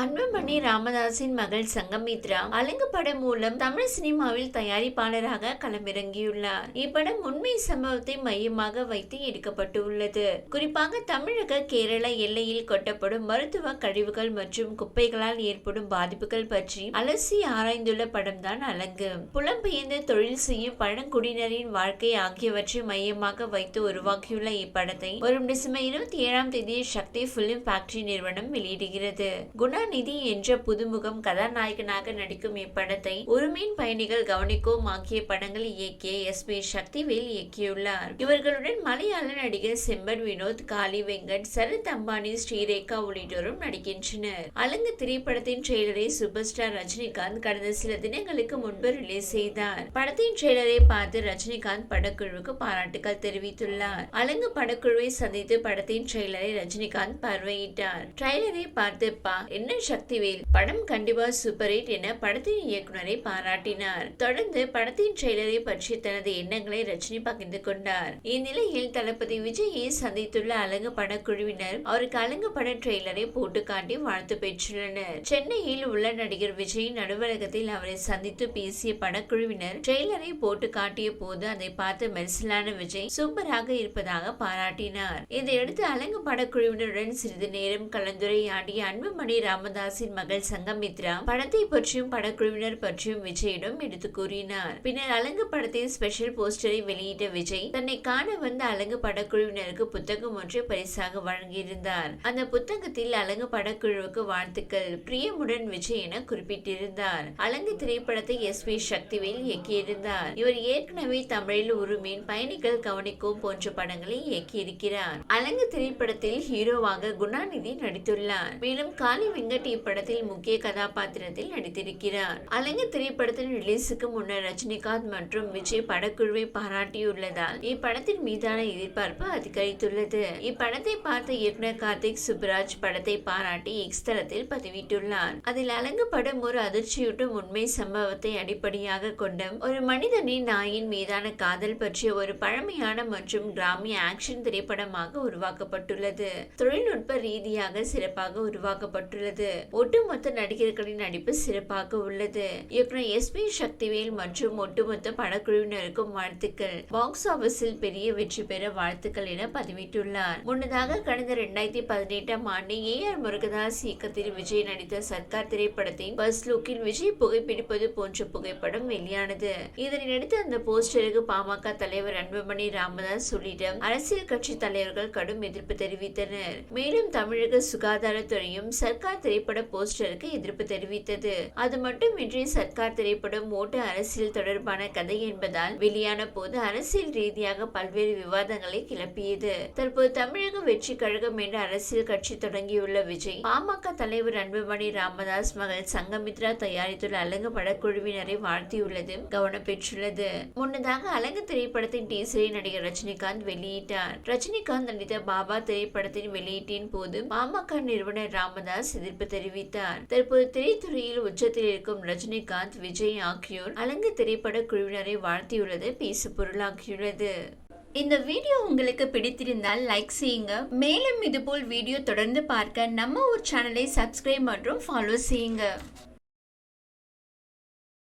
அன்புமணி ராமதாஸின் மகள் சங்கமித்ரா அலங்கு படம் மூலம் தமிழ் சினிமாவில் தயாரிப்பாளராக களமிறங்கியுள்ளார். இப்படம் உண்மை சம்பவத்தை மையமாக வைத்து எடுக்கப்பட்டுள்ளது. குறிப்பாக தமிழக கேரள எல்லையில் கொட்டப்படும் மருத்துவ கழிவுகள் மற்றும் குப்பைகளால் ஏற்படும் பாதிப்புகள் பற்றி அலசி ஆராய்ந்துள்ள படம்தான் அலங்கு. புலம்பெயர்ந்து தொழில் செய்யும் பழங்குடியினரின் வாழ்க்கை ஆகியவற்றை மையமாக வைத்து உருவாக்கியுள்ள இப்படத்தை வரும் டிசம்பர் இருபத்தி ஏழாம் தேதி சக்தி பிலிம் ஃபேக்டரி நிறுவனம் வெளியிடுகிறது. குணாநிதி என்ற புதுமுகம் கதாநாயகனாக நடிக்கும் இப்படத்தை உரிமையின் பயணிகள் கவனிக்கோம் ஆகிய படங்களை இயக்கிய எஸ் பி சக்திவேல் இயக்கியுள்ளார். இவர்களுடன் மலையாள நடிகர் செம்பன் வினோத் காளி வெங்கட் சரத் அம்பானி ஸ்ரீரேகா உள்ளிட்டோரும் நடிக்கின்றனர். அலங்கு திரைப்படத்தின் ட்ரெய்லரை சூப்பர் ஸ்டார் ரஜினிகாந்த் கடந்த சில தினங்களுக்கு முன்பு ரிலீஸ் செய்தார். படத்தின் ட்ரெய்லரை பார்த்து ரஜினிகாந்த் படக்குழுவுக்கு பாராட்டுகள் தெரிவித்துள்ளார். அலங்கு படக்குழுவை சந்தித்து படத்தின் ட்ரெய்லரை ரஜினிகாந்த் பார்வையிட்டார். ட்ரெய்லரை பார்த்துப்பா என்ன என்ன சக்திவேல் படம் கண்டிப்பா சூப்பர் ஹிட் என படத்தின் இயக்குனரை பாராட்டினார். தொடர்ந்து படத்தின் ட்ரெய்லரை பற்றி தனது எண்ணங்களை ரஜினி பகிர்ந்து கொண்டார். இந்நிலையில் தளபதி விஜயை சந்தித்துள்ள அலங்கு படக்குழுவினர் அவருக்கு அலங்கு பட ட்ரெய்லரை போட்டு காட்டி வாழ்த்து பெற்றுள்ளனர். சென்னையில் உள்ள நடிகர் விஜயின் அலுவலகத்தில் அவரை சந்தித்து பேசிய படக்குழுவினர் ட்ரெய்லரை போட்டு காட்டிய போது அதை பார்த்து மெர்சலான விஜய் சூப்பராக இருப்பதாக பாராட்டினார். இதையடுத்து அலங்கு படக்குழுவினருடன் சிறிது நேரம் கலந்துரையாடிய அன்புமணி ராம ராமதாஸின் மகள் சங்கமித்ரா படத்தை பற்றியும் படக்குழுவினர் பற்றியும் விஜயிடம் எடுத்து கூறினார். பின்னர் அலங்கு படத்தின் ஸ்பெஷல் போஸ்டரை வெளியிட்ட விஜய் தன்னை காண வந்த அலங்கு படக்குழுவினருக்கு புத்தகம் ஒன்றை பரிசாக வழங்கியிருந்தார். அந்த புத்தகத்தில் அலங்கு படக்குழுவுக்கு வாழ்த்துக்கள் பிரியமுடன் விஜய் என குறிப்பிட்டிருந்தார். அலங்கு திரைப்படத்தை எஸ் பி சக்திவேல் இயக்கியிருந்தார். இவர் ஏற்கனவே தமிழில் உருமீன் பயணிகள் கவனிக்கும் போன்ற படங்களை இயக்கியிருக்கிறார். அலங்கு திரைப்படத்தில் ஹீரோவாக குணாநிதி நடித்துள்ளார். மேலும் காளி வெங்கட் இப்படத்தில் முக்கிய கதாபாத்திரத்தில் நடித்திருக்கிறார். அலைங்க திரைப்படத்தின் ரிலீஸுக்கு முன்னர் ரஜினிகாந்த் மற்றும் விஜய் படக்குழுவை பாராட்டியுள்ளதால் இப்படத்தின் மீதான எதிர்பார்ப்பு அதிகரித்துள்ளது. இப்படத்தை பார்த்த இயக்குனர் கார்த்திக் சுப்ராஜ் படத்தை பாராட்டி எக்ஸ் தளத்தில் பதிவிட்டுள்ளார். அதில் அலங்கு படம் ஒரு அதிர்ச்சியூட்டும் உண்மை சம்பவத்தை அடிப்படையாக கொண்ட ஒரு மனிதனின் நாயின் மீதான காதல் பற்றிய ஒரு பழமையான மற்றும் கிராமிய ஆக்ஷன் திரைப்படமாக உருவாக்கப்பட்டுள்ளது. தொழில்நுட்ப ரீதியாக சிறப்பாக உருவாக்கப்பட்டுள்ளது. உள்ளது. ஒட்டுமொத்த நடிகர்களின் நடிப்பு சிறப்பாக உள்ளது. இயக்குனர் எஸ் பி சக்திவேல் மற்றும் ஒட்டுமொத்த படக்குழுவினருக்கும் வாழ்த்துக்கள். பாக்ஸ் ஆபீஸில் பெரிய வெற்றி பெற வாழ்த்துக்கள் என பதிவிட்டுள்ளார். முன்னதாக கடந்த இரண்டாயிரத்தி பதினெட்டாம் ஆண்டு ஏ ஆர் முருகதாஸ் இயக்கத்தில் விஜய் நடித்த சர்க்கார் திரைப்படத்தின் பஸ் லுக்கில் விஜய் புகைப்பிடிப்பது போன்ற புகைப்படம் வெளியானது. இதனை இதனையடுத்து அந்த போஸ்டருக்கு பாமக தலைவர் அன்புமணி ராமதாஸ் உள்ளிட்ட அரசியல் கட்சி தலைவர்கள் கடும் எதிர்ப்பு தெரிவித்தனர். மேலும் தமிழக சுகாதாரத்துறையும் சர்க்கார் திரைப்பட போஸ்டருக்கு எதிர்ப்பு தெரிவித்தது. அது மட்டுமின்றி சர்க்கார் திரைப்படம் ஓட்டு அரசியல் தொடர்பான கதை என்பதால் வெளியான போது அரசியல் ரீதியாக பல்வேறு விவாதங்களை கிளப்பியது. தற்போது தமிழக வெற்றி கழகம் என்ற அரசியல் கட்சி தொடங்கியுள்ள விஜய் பாமக தலைவர் அன்புமணி ராமதாஸ் மகள் சங்கமித்ரா தயாரித்துள்ள அலங்கு படக்குழுவினரை வாழ்த்தியுள்ளது கவனம் பெற்றுள்ளது. முன்னதாக அலங்கு திரைப்படத்தின் டீசரை நடிகர் ரஜினிகாந்த் வெளியிட்டார். ரஜினிகாந்த் நடித்த பாபா திரைப்படத்தின் வெளியீட்டின் போது பாமக நிறுவனர் ராமதாஸ் எதிர்ப்பு எதிர்ப்பு தெரிவித்தார். தற்போது திரைத்துறையில் உச்சத்தில் இருக்கும் ரஜினிகாந்த் விஜய் ஆகியோர் அலங்கு திரைப்பட குழுவினரை வாழ்த்தியுள்ளது பேசு பொருளாகியுள்ளது இந்த வீடியோ உங்களுக்கு பிடித்திருந்தால் லைக் செய்யுங்க. மேலும் இதுபோல் வீடியோ தொடர்ந்து பார்க்க நம்ம ஒரு சேனலை சப்ஸ்கிரைப் மற்றும் ஃபாலோ செய்யுங்க.